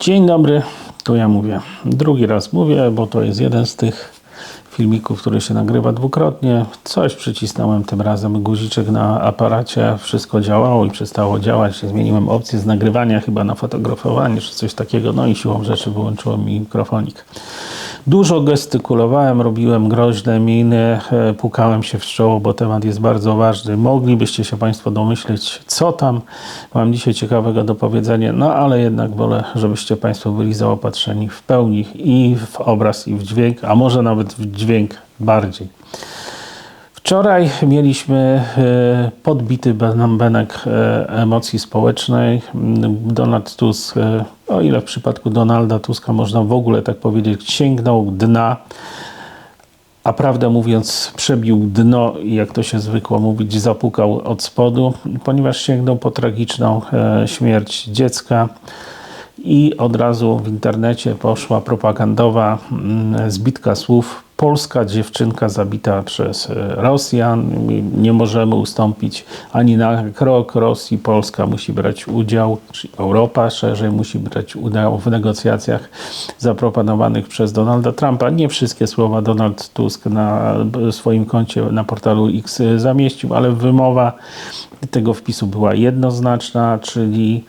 Dzień dobry, to ja mówię. Drugi raz mówię, bo to jest jeden z tych filmików, który się nagrywa dwukrotnie. Coś przycisnąłem tym razem, guziczek na aparacie, wszystko działało i przestało działać. Zmieniłem opcję z nagrywania chyba na fotografowanie czy coś takiego, no i siłą rzeczy wyłączyło mi mikrofonik. Dużo gestykulowałem, robiłem groźne miny, e, pukałem się w czoło, bo temat jest bardzo ważny. Moglibyście się Państwo domyśleć, co tam mam dzisiaj ciekawego do powiedzenia, no ale jednak wolę, żebyście Państwo byli zaopatrzeni w pełni i w obraz, i w dźwięk, a może nawet w dźwięk bardziej. Wczoraj mieliśmy e, podbity bębenek e, emocji społecznej. Donald Tusk, e, o ile w przypadku Donalda Tuska można w ogóle tak powiedzieć, sięgnął dna, a prawdę mówiąc przebił dno i jak to się zwykło mówić, zapukał od spodu, ponieważ sięgnął po tragiczną śmierć dziecka i od razu w internecie poszła propagandowa mm, zbitka słów polska dziewczynka zabita przez e, Rosjan. Nie możemy ustąpić ani na krok Rosji. Polska musi brać udział, czy Europa szerzej musi brać udział w negocjacjach zaproponowanych przez Donalda Trumpa. Nie wszystkie słowa Donald Tusk na swoim koncie na portalu X zamieścił, ale wymowa tego wpisu była jednoznaczna, czyli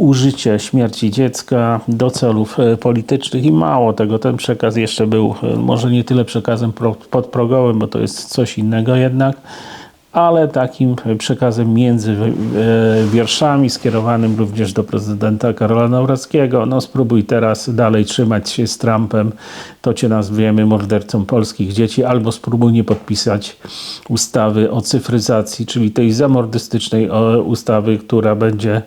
użycie śmierci dziecka do celów e, politycznych i mało tego, ten przekaz jeszcze był e, może nie tyle przekazem podprogowym, bo to jest coś innego jednak, ale takim przekazem między e, wierszami, skierowanym również do prezydenta Karola Nawrockiego. No spróbuj teraz dalej trzymać się z Trumpem, to cię nazwiemy mordercą polskich dzieci, albo spróbuj nie podpisać ustawy o cyfryzacji, czyli tej zamordystycznej ustawy, która będzie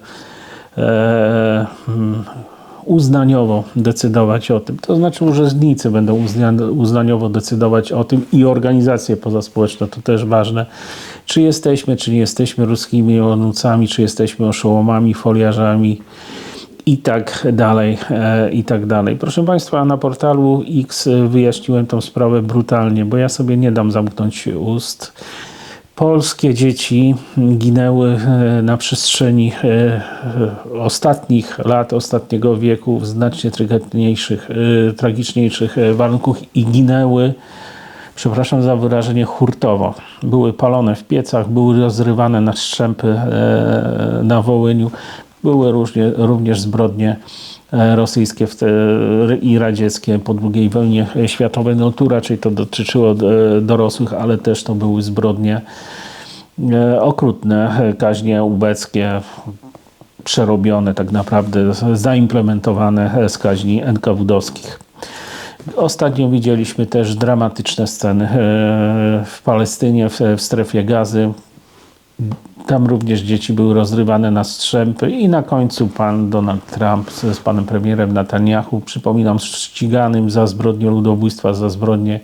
uznaniowo decydować o tym. To znaczy urzędnicy będą uznaniowo decydować o tym i organizacje pozaspołeczne, to też ważne, czy jesteśmy, czy nie jesteśmy ruskimi onucami, czy jesteśmy oszołomami, foliarzami i tak dalej, e, i tak dalej. Proszę Państwa, na portalu X wyjaśniłem tą sprawę brutalnie, bo ja sobie nie dam zamknąć ust. Polskie dzieci ginęły e, na przestrzeni e, e, ostatnich lat, ostatniego wieku w znacznie tragiczniejszych, warunkach i ginęły, przepraszam za wyrażenie, hurtowo. Były palone w piecach, były rozrywane na strzępy na Wołyniu, były różnie, również zbrodnie E, rosyjskie i radzieckie po II wojnie światowej. No tu raczej to dotyczyło e, dorosłych, ale też to były zbrodnie e, okrutne, kaźnie ubeckie, przerobione tak naprawdę, zaimplementowane z kaźni NKWD-owskich. Ostatnio widzieliśmy też dramatyczne sceny w Palestynie, w strefie gazy. Tam również dzieci były rozrywane na strzępy i na końcu pan Donald Trump z, panem premierem Netanyahu, przypominam, ściganym za zbrodnie ludobójstwa, za zbrodnie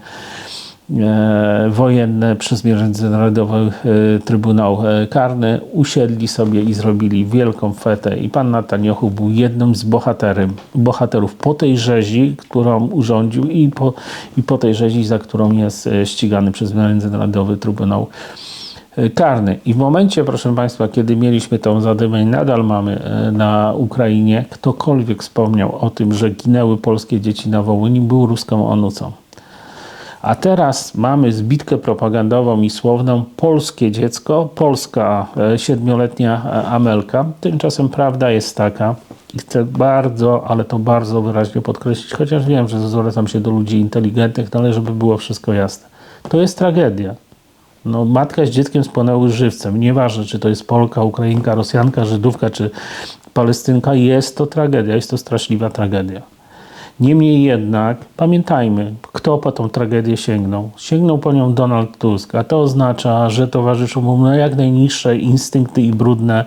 e, wojenne przez Międzynarodowy e, Trybunał e, Karny, usiedli sobie i zrobili wielką fetę. I pan Netanyahu był jednym z bohaterem, bohaterów po tej rzezi, którą urządził i po, i po tej rzezi, za którą jest e, ścigany przez Międzynarodowy Trybunał E, karny. I w momencie, proszę Państwa, kiedy mieliśmy tą zadymę i nadal mamy e, na Ukrainie, ktokolwiek wspomniał o tym, że ginęły polskie dzieci na Wołyni, był ruską onucą. A teraz mamy zbitkę propagandową i słowną polskie dziecko, polska e, siedmioletnia Amelka. Tymczasem prawda jest taka, i chcę bardzo, ale to bardzo wyraźnie podkreślić, chociaż wiem, że zwracam się do ludzi inteligentnych, no ale żeby było wszystko jasne. To jest tragedia. No, matka z dzieckiem spłonęły żywcem. Nieważne, czy to jest Polka, Ukrainka, Rosjanka, Żydówka, czy Palestynka, jest to tragedia, jest to straszliwa tragedia. Niemniej jednak pamiętajmy, kto po tą tragedię sięgnął. Sięgnął po nią Donald Tusk, a to oznacza, że towarzyszą mu jak najniższe instynkty i brudne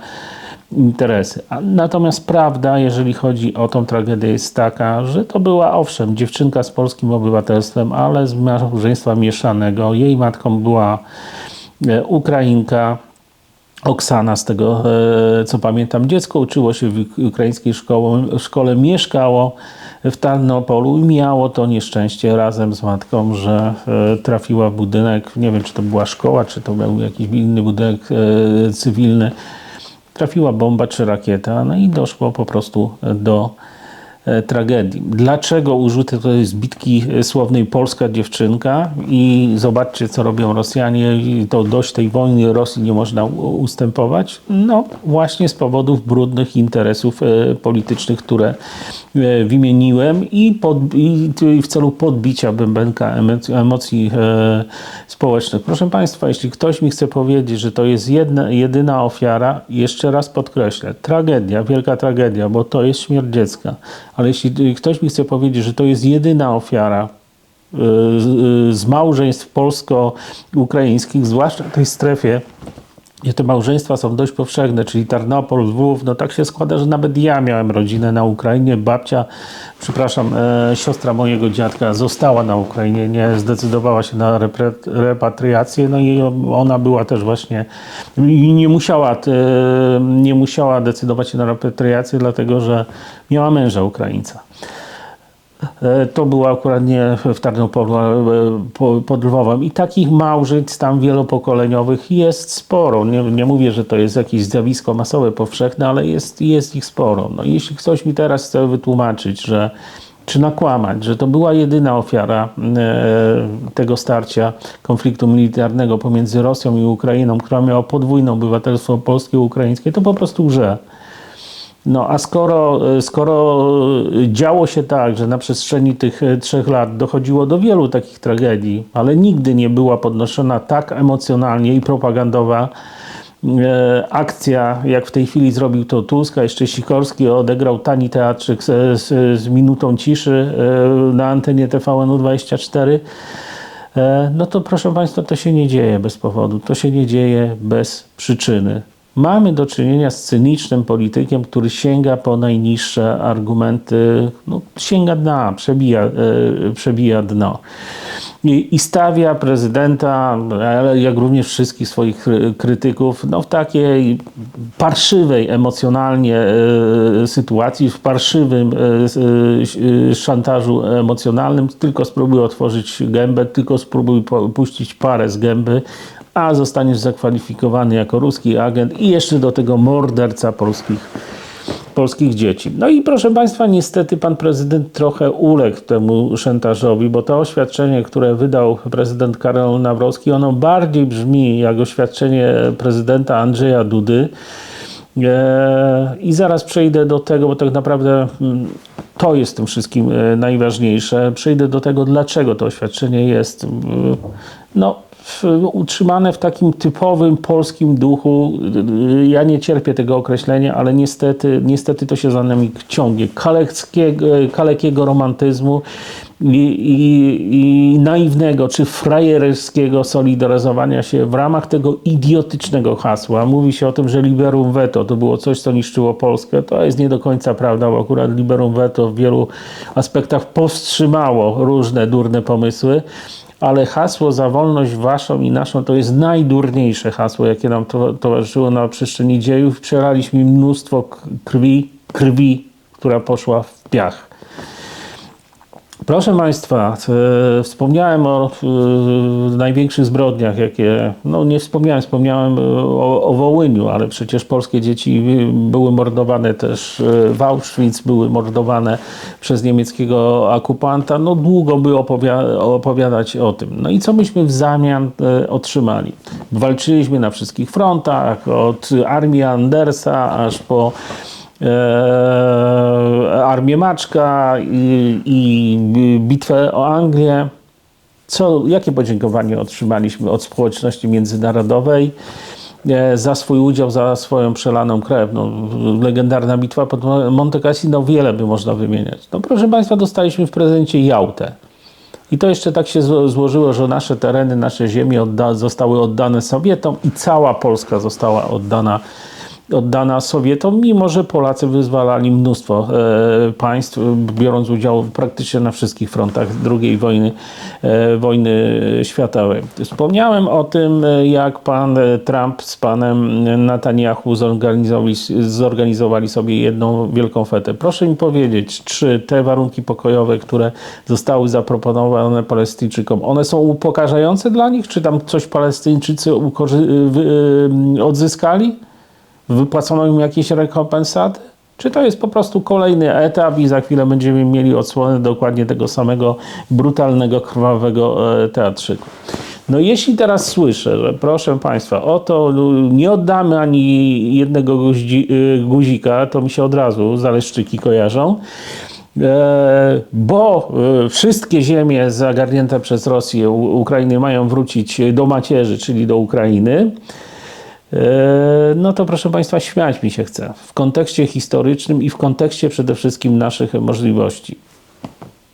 interesy. Natomiast prawda, jeżeli chodzi o tą tragedię, jest taka, że to była owszem dziewczynka z polskim obywatelstwem, ale z małżeństwa mieszanego. Jej matką była e, Ukrainka. Oksana, z tego e, co pamiętam, dziecko uczyło się w ukraińskiej szkole, szkole mieszkało w Tarnopolu i miało to nieszczęście razem z matką, że e, trafiła w budynek, nie wiem czy to była szkoła, czy to był jakiś inny budynek cywilny, trafiła bomba czy rakieta, no i doszło po prostu do tragedii. Dlaczego użyte to jest bitki e, słownej polska dziewczynka i zobaczcie co robią Rosjanie to dość tej wojny Rosji nie można ustępować? No właśnie z powodów brudnych interesów e, politycznych, które e, wymieniłem i, pod, i, w celu podbicia bębenka emocji, e, społecznych. Proszę Państwa, jeśli ktoś mi chce powiedzieć, że to jest jedna, jedyna ofiara, jeszcze raz podkreślę, tragedia, wielka tragedia, bo to jest śmierć dziecka, ale jeśli ktoś mi chce powiedzieć, że to jest jedyna ofiara y, z, z małżeństw polsko-ukraińskich, zwłaszcza w tej strefie, gdzie te małżeństwa są dość powszechne, czyli Tarnopol, Lwów, no tak się składa, że nawet ja miałem rodzinę na Ukrainie, babcia, przepraszam, e, siostra mojego dziadka została na Ukrainie, nie zdecydowała się na repatriację, no i ona była też właśnie, i nie musiała, e, nie musiała decydować się na repatriację, dlatego że miała męża Ukraińca. E, To było akurat nie w Tarnopolu, e, po- pod Lwowem. I takich małżeństw tam wielopokoleniowych jest sporo. Nie, nie mówię, że to jest jakieś zjawisko masowe, powszechne, ale jest, jest ich sporo. No, jeśli ktoś mi teraz chce wytłumaczyć, że czy nakłamać, że to była jedyna ofiara e, tego starcia, konfliktu militarnego pomiędzy Rosją i Ukrainą, która miała podwójne obywatelstwo polskie i ukraińskie, to po prostu grze. No a skoro, skoro działo się tak, że na przestrzeni tych e, trzech lat dochodziło do wielu takich tragedii, ale nigdy nie była podnoszona tak emocjonalnie i propagandowa e, akcja, jak w tej chwili zrobił to Tusk, a jeszcze Sikorski odegrał tani teatrzyk z, z, z minutą ciszy e, na antenie TVN-24, E, no to proszę Państwa, to się nie dzieje bez powodu, to się nie dzieje bez przyczyny. Mamy do czynienia z cynicznym politykiem, który sięga po najniższe argumenty, no, sięga dna, przebija, e, przebija dno. I, I stawia prezydenta, ale jak również wszystkich swoich kry- krytyków, no, w takiej parszywej emocjonalnie e, sytuacji, w parszywym e, szantażu emocjonalnym, tylko spróbuj otworzyć gębę, tylko spróbuj puścić parę z gęby, a zostaniesz zakwalifikowany jako ruski agent i jeszcze do tego morderca polskich polskich dzieci. No i proszę Państwa, niestety pan prezydent trochę uległ temu szantażowi, bo to oświadczenie, które wydał prezydent Karol Nawrocki, ono bardziej brzmi jak oświadczenie prezydenta Andrzeja Dudy. E, I zaraz przejdę do tego, bo tak naprawdę mm, to jest tym wszystkim e, najważniejsze. Przejdę do tego, dlaczego to oświadczenie jest mm, no, utrzymane w takim typowym polskim duchu. Ja nie cierpię tego określenia, ale niestety, niestety to się za nami ciągnie. Kaleckiego, kalekiego romantyzmu i, i, i naiwnego czy frajerskiego solidaryzowania się w ramach tego idiotycznego hasła. Mówi się o tym, że liberum veto to było coś, co niszczyło Polskę. To jest nie do końca prawda, bo akurat liberum veto w wielu aspektach powstrzymało różne durne pomysły ale hasło za wolność waszą i naszą to jest najdurniejsze hasło, jakie nam to, towarzyszyło na przestrzeni dziejów. Przelaliśmy mnóstwo krwi, krwi, która poszła w piach. Proszę Państwa, e, wspomniałem o e, największych zbrodniach, jakie, no nie wspomniałem, wspomniałem e, o, o Wołyniu, ale przecież polskie dzieci były mordowane też e, w Auschwitz, były mordowane przez niemieckiego okupanta. No długo by opowia- opowiadać o tym. No i co myśmy w zamian e, otrzymali? Walczyliśmy na wszystkich frontach, od armii Andersa aż po Armię Maczka i, i bitwę o Anglię. Co, jakie podziękowanie otrzymaliśmy od społeczności międzynarodowej e, za swój udział, za swoją przelaną krew? No, legendarna bitwa pod Monte Cassino, wiele by można wymieniać. No proszę Państwa, dostaliśmy w prezencie Jałtę. I to jeszcze tak się zło- złożyło, że nasze tereny, nasze ziemie odda- zostały oddane Sowietom i cała Polska została oddana, oddana Sowietom, mimo że Polacy wyzwalali mnóstwo e, państw, biorąc udział praktycznie na wszystkich frontach II wojny, e, wojny światowej. Wspomniałem o tym, e, jak pan e, Trump z panem Netanyahu zorganizowali, zorganizowali sobie jedną wielką fetę. Proszę mi powiedzieć, czy te warunki pokojowe, które zostały zaproponowane Palestyńczykom, one są upokarzające dla nich? Czy tam coś Palestyńczycy y, odzyskali? Wypłacono im jakieś rekompensaty? Czy to jest po prostu kolejny etap i za chwilę będziemy mieli odsłonę dokładnie tego samego brutalnego, krwawego e, teatrzyku. No jeśli teraz słyszę, że proszę Państwa, oto nie oddamy ani jednego guzi, y, guzika, to mi się od razu zaleszczyki kojarzą, e, bo e, wszystkie ziemie zagarnięte przez Rosję, Ukrainy mają wrócić do macierzy, czyli do Ukrainy. E, No to proszę Państwa, śmiać mi się chce w kontekście historycznym i w kontekście przede wszystkim naszych możliwości.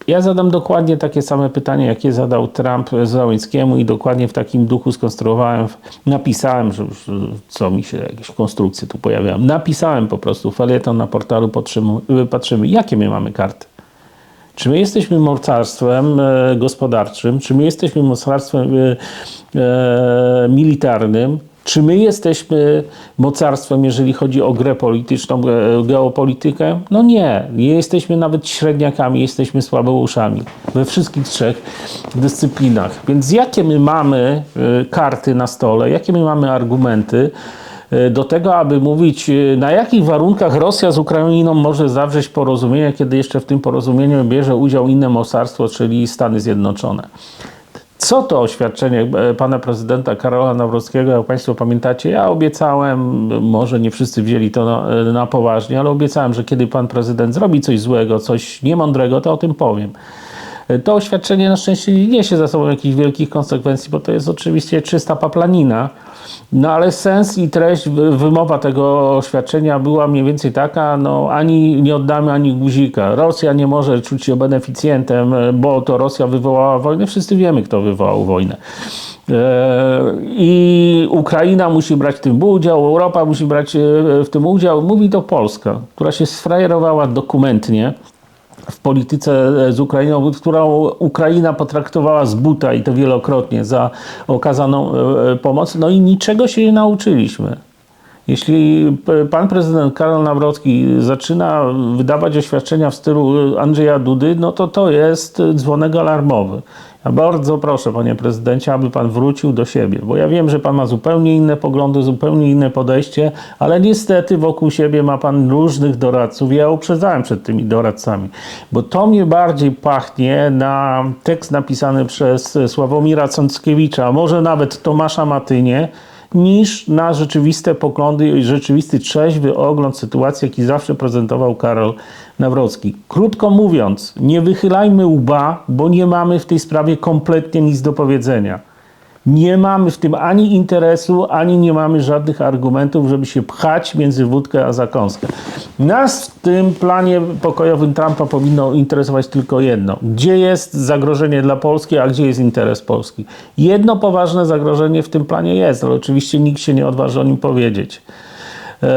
Ja zadam dokładnie takie same pytanie, jakie zadał Trump Załęckiemu i dokładnie w takim duchu skonstruowałem, napisałem, że już y, co mi się, jakieś konstrukcje tu pojawiają, napisałem po prostu felieton na portalu, patrzymy, patrzymy jakie my mamy karty. Czy my jesteśmy mocarstwem e, gospodarczym, czy my jesteśmy mocarstwem e, e, militarnym, czy my jesteśmy mocarstwem, jeżeli chodzi o grę polityczną, e, geopolitykę? No nie, nie jesteśmy nawet średniakami, jesteśmy słabeuszami we wszystkich trzech dyscyplinach. Więc jakie my mamy e, karty na stole, jakie my mamy argumenty, e, do tego, aby mówić, na jakich warunkach Rosja z Ukrainą może zawrzeć porozumienie, kiedy jeszcze w tym porozumieniu bierze udział inne mocarstwo, czyli Stany Zjednoczone. Co to oświadczenie e, pana prezydenta Karola Nawrockiego, jak Państwo pamiętacie, ja obiecałem, może nie wszyscy wzięli to na, e, na poważnie, ale obiecałem, że kiedy pan prezydent zrobi coś złego, coś niemądrego, to o tym powiem. To oświadczenie na szczęście nie niesie za sobą jakichś wielkich konsekwencji, bo to jest oczywiście czysta paplanina. No ale sens i treść, wy- wymowa tego oświadczenia była mniej więcej taka, no ani nie oddamy ani guzika. Rosja nie może czuć się beneficjentem, bo to Rosja wywołała wojnę. Wszyscy wiemy, kto wywołał wojnę. E, I Ukraina musi brać w tym udział, Europa musi brać e, w tym udział. Mówi to Polska, która się sfrajerowała dokumentnie w polityce z Ukrainą, którą Ukraina potraktowała z buta i to wielokrotnie za okazaną e, pomoc. No i niczego się nie nauczyliśmy. Jeśli pan prezydent Karol Nawrocki zaczyna wydawać oświadczenia w stylu Andrzeja Dudy, no to to jest dzwonek alarmowy. Bardzo proszę, panie prezydencie, aby pan wrócił do siebie, bo ja wiem, że pan ma zupełnie inne poglądy, zupełnie inne podejście, ale niestety wokół siebie ma pan różnych doradców. Ja uprzedzałem przed tymi doradcami, bo to mnie bardziej pachnie na tekst napisany przez Sławomira Cąckiewicza, a może nawet Tomasza Matynie, niż na rzeczywiste poglądy i rzeczywisty trzeźwy ogląd sytuacji, jaki zawsze prezentował Karol Nawrocki. Krótko mówiąc, nie wychylajmy łba, bo nie mamy w tej sprawie kompletnie nic do powiedzenia. Nie mamy w tym ani interesu, ani nie mamy żadnych argumentów, żeby się pchać między wódkę a zakąskę. Nas w tym planie pokojowym Trumpa powinno interesować tylko jedno. Gdzie jest zagrożenie dla Polski, a gdzie jest interes Polski? Jedno poważne zagrożenie w tym planie jest, ale oczywiście nikt się nie odważy o nim powiedzieć. Eee,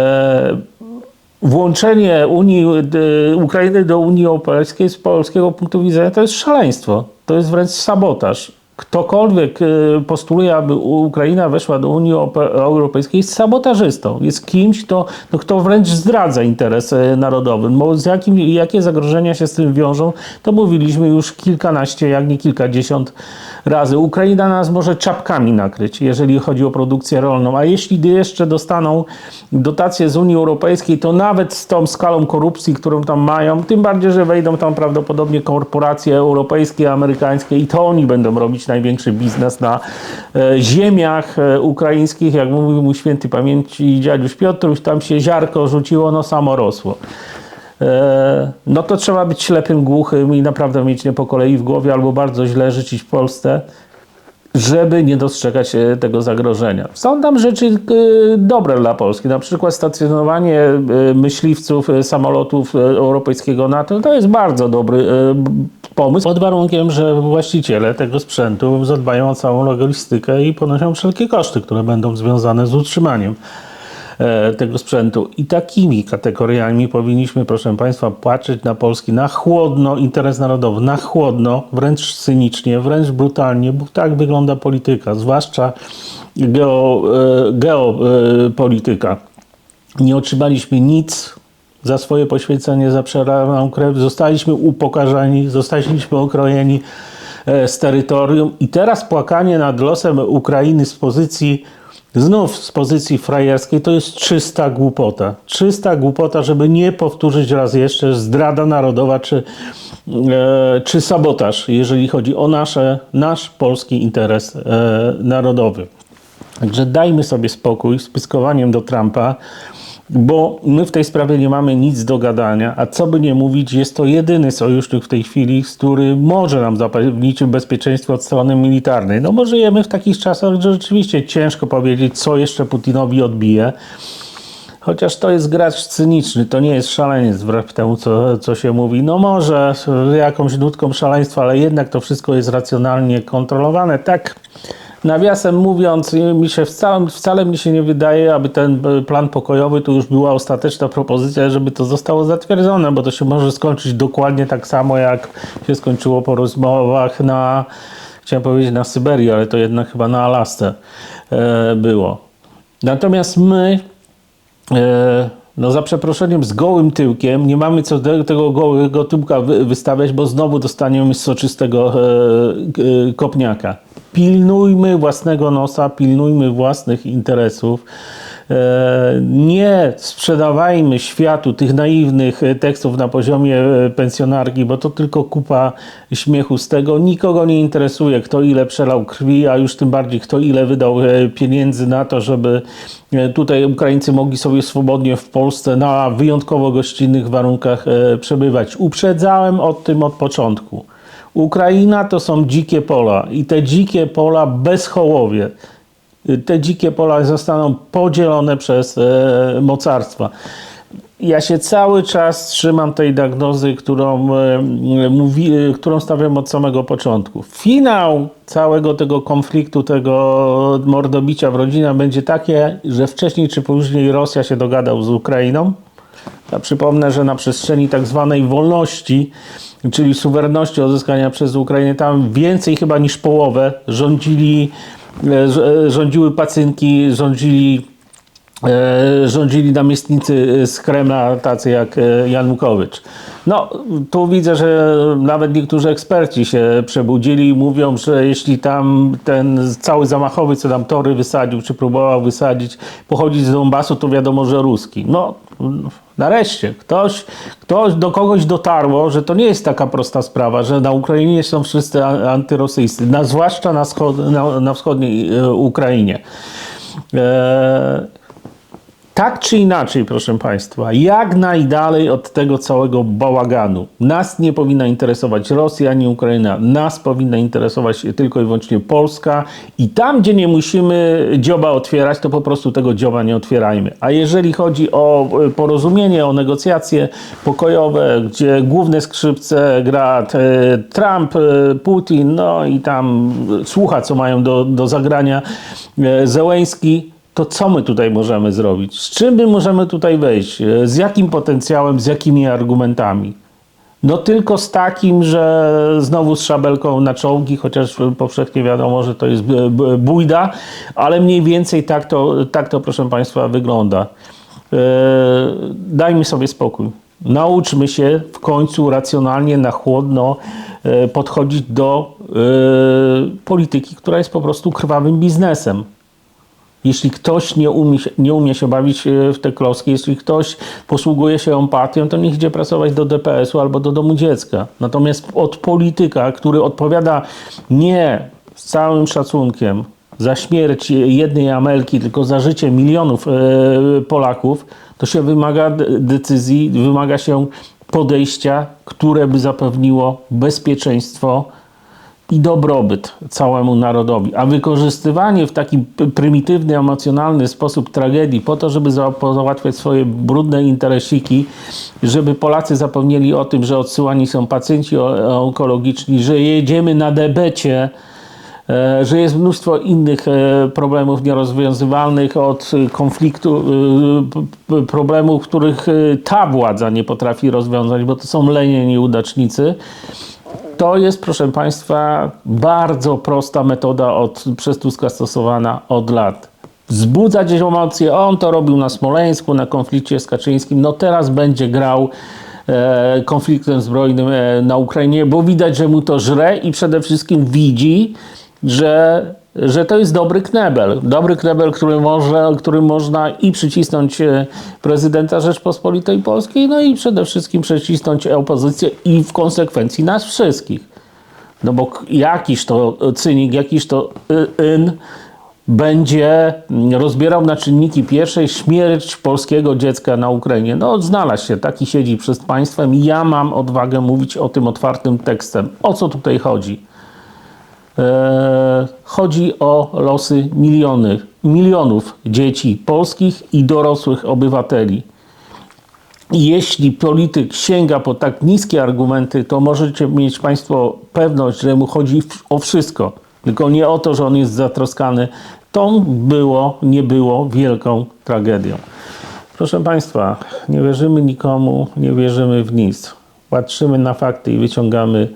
włączenie Unii, d- Ukrainy do Unii Europejskiej z polskiego punktu widzenia to jest szaleństwo. To jest wręcz sabotaż. Ktokolwiek y, postuluje, aby Ukraina weszła do Unii Ope- Europejskiej, jest sabotażystą. Jest kimś, kto, no, kto wręcz zdradza interes y, narodowy. Bo z jakim, jakie zagrożenia się z tym wiążą, to mówiliśmy już kilkanaście, jak nie kilkadziesiąt razy. Ukraina nas może czapkami nakryć, jeżeli chodzi o produkcję rolną, a jeśli jeszcze dostaną dotacje z Unii Europejskiej, to nawet z tą skalą korupcji, którą tam mają, tym bardziej, że wejdą tam prawdopodobnie korporacje europejskie, amerykańskie i to oni będą robić największy biznes na e, ziemiach e, ukraińskich, jak mówił mój święty pamięci dziaduś Piotruś, tam się ziarko rzuciło, no samo rosło. E, no to trzeba być ślepym, głuchym i naprawdę mieć nie po kolei w głowie albo bardzo źle życzyć w Polsce, żeby nie dostrzegać e, tego zagrożenia. Są tam rzeczy e, dobre dla Polski, na przykład stacjonowanie e, myśliwców samolotów europejskiego NATO, to jest bardzo dobry pomysł, pod warunkiem, że właściciele tego sprzętu zadbają o całą logistykę i ponoszą wszelkie koszty, które będą związane z utrzymaniem tego sprzętu. I takimi kategoriami powinniśmy, proszę Państwa, patrzeć na Polski na chłodno, interes narodowy, na chłodno, wręcz cynicznie, wręcz brutalnie, bo tak wygląda polityka, zwłaszcza geo, e, geopolityka. Nie otrzymaliśmy nic za swoje poświęcenie, za przeraną krew. Zostaliśmy upokarzani, zostaliśmy okrojeni e, z terytorium i teraz płakanie nad losem Ukrainy z pozycji Znów z pozycji frajerskiej to jest czysta głupota. Czysta głupota, żeby nie powtórzyć raz jeszcze zdrada narodowa czy, e, czy sabotaż, jeżeli chodzi o nasze, nasz polski interes e, narodowy. Także dajmy sobie spokój z pyskowaniem do Trumpa, bo my w tej sprawie nie mamy nic do gadania, a co by nie mówić, jest to jedyny sojusznik w tej chwili, który może nam zapewnić bezpieczeństwo od strony militarnej. No bo żyjemy w takich czasach, że rzeczywiście ciężko powiedzieć, co jeszcze Putinowi odbije. Chociaż to jest gracz cyniczny, to nie jest szaleniec wbrew temu, co, co się mówi. No może jakąś nutką szaleństwa, ale jednak to wszystko jest racjonalnie kontrolowane. Tak Nawiasem mówiąc, mi się wcale, wcale mi się nie wydaje, aby ten e, plan pokojowy to już była ostateczna propozycja, żeby to zostało zatwierdzone, bo to się może skończyć dokładnie tak samo, jak się skończyło po rozmowach na, chciałem powiedzieć na Syberii, ale to jednak chyba na Alasce e, było. Natomiast my e, no za przeproszeniem, z gołym tyłkiem. Nie mamy co tego gołego tyłka wystawiać, bo znowu dostaniemy soczystego kopniaka. Pilnujmy własnego nosa, pilnujmy własnych interesów. E, nie sprzedawajmy światu tych naiwnych tekstów na poziomie e, pensjonarki, bo to tylko kupa śmiechu z tego. Nikogo nie interesuje, kto ile przelał krwi, a już tym bardziej kto ile wydał e, pieniędzy na to, żeby tutaj Ukraińcy mogli sobie swobodnie w Polsce na wyjątkowo gościnnych warunkach przebywać. Uprzedzałem o tym od początku. Ukraina to są dzikie pola i te dzikie pola bez hołowie te dzikie pola zostaną podzielone przez e, mocarstwa. Ja się cały czas trzymam tej diagnozy, którą, e, mówi, którą stawiam od samego początku. Finał całego tego konfliktu, tego mordobicia w rodzinach będzie takie, że wcześniej czy później Rosja się dogadał z Ukrainą. Ja przypomnę, że na przestrzeni tak zwanej wolności, czyli suwerenności odzyskania przez Ukrainę, tam więcej chyba niż połowę rządzili E, e, rządziły pacynki, rządzili, e, rządzili namiestnicy z Kremla, tacy jak Janukowycz. No, tu widzę, że nawet niektórzy eksperci się przebudzili i mówią, że jeśli tam ten cały zamachowy, co tam tory wysadził, czy próbował wysadzić, pochodzić z Donbasu, to wiadomo, że ruski. No, nareszcie, ktoś, ktoś do kogoś dotarło, że to nie jest taka prosta sprawa, że na Ukrainie są wszyscy antyrosyjscy, na, zwłaszcza na, wschod, na, na wschodniej e, Ukrainie. E, tak czy inaczej, proszę Państwa, jak najdalej od tego całego bałaganu. Nas nie powinna interesować Rosja ani Ukraina. Nas powinna interesować tylko i wyłącznie Polska. I tam, gdzie nie musimy dzioba otwierać, to po prostu tego dzioba nie otwierajmy. A jeżeli chodzi o e, porozumienie, o negocjacje pokojowe, gdzie główne skrzypce gra e, Trump, e, Putin, no i tam słucha, co mają do, do zagrania Zełęński, to co my tutaj możemy zrobić? Z czym my możemy tutaj wejść? Z jakim potencjałem, z jakimi argumentami? No tylko z takim, że znowu z szabelką na czołgi, chociaż powszechnie wiadomo, że to jest bójda, ale mniej więcej tak to, tak to proszę Państwa wygląda. E, dajmy sobie spokój. Nauczmy się w końcu racjonalnie, na chłodno e, podchodzić do e, polityki, która jest po prostu krwawym biznesem. Jeśli ktoś nie umie, nie umie się bawić e, w te kloski, jeśli ktoś posługuje się empatią, to niech idzie pracować do DPS-u albo do domu dziecka. Natomiast od polityka, który odpowiada nie z całym szacunkiem za śmierć jednej Amelki, tylko za życie milionów e, Polaków, to się wymaga decyzji, wymaga się podejścia, które by zapewniło bezpieczeństwo i dobrobyt całemu narodowi. A wykorzystywanie w taki prymitywny, emocjonalny sposób tragedii po to, żeby załatwiać swoje brudne interesiki, żeby Polacy zapomnieli o tym, że odsyłani są pacjenci onkologiczni, że jedziemy na debecie, e, że jest mnóstwo innych e, problemów nierozwiązywalnych od konfliktu, e, problemów, których ta władza nie potrafi rozwiązać, bo to są lenie nieudacznicy to jest, proszę Państwa, bardzo prosta metoda od, przez Tuska stosowana od lat. Wzbudzać emocje, on to robił na Smoleńsku, na konflikcie z Kaczyńskim, no teraz będzie grał e, konfliktem zbrojnym e, na Ukrainie, bo widać, że mu to żre i przede wszystkim widzi, że że to jest dobry knebel. Dobry knebel, który może, który można i przycisnąć e, prezydenta Rzeczpospolitej Polskiej, no i przede wszystkim przycisnąć opozycję i w konsekwencji nas wszystkich. No bo jakiś to cynik, jakiś to y, yn będzie mm, rozbierał na czynniki pierwszej śmierć polskiego dziecka na Ukrainie. No znalazł się, taki siedzi przed państwem i ja mam odwagę mówić o tym otwartym tekstem. O co tutaj chodzi? E, chodzi o losy miliony, milionów dzieci polskich i dorosłych obywateli. Jeśli polityk sięga po tak niskie argumenty, to możecie mieć Państwo pewność, że mu chodzi o wszystko. Tylko nie o to, że on jest zatroskany. To było, nie było wielką tragedią. Proszę Państwa, nie wierzymy nikomu, nie wierzymy w nic. Patrzymy na fakty i wyciągamy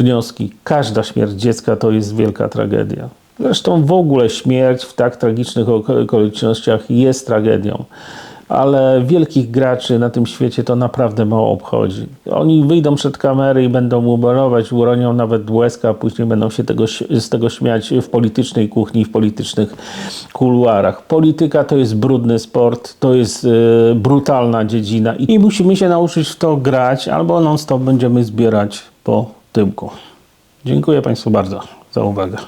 wnioski. Każda śmierć dziecka to jest wielka tragedia. Zresztą w ogóle śmierć w tak tragicznych oko- okolicznościach jest tragedią. Ale wielkich graczy na tym świecie to naprawdę mało obchodzi. Oni wyjdą przed kamery i będą uberować, uronią nawet łezkę, a później będą się tego, z tego śmiać w politycznej kuchni, w politycznych kuluarach. Polityka to jest brudny sport, to jest e, brutalna dziedzina i musimy się nauczyć w to grać, albo non-stop będziemy zbierać po tyłku. Dziękuję Państwu bardzo za uwagę.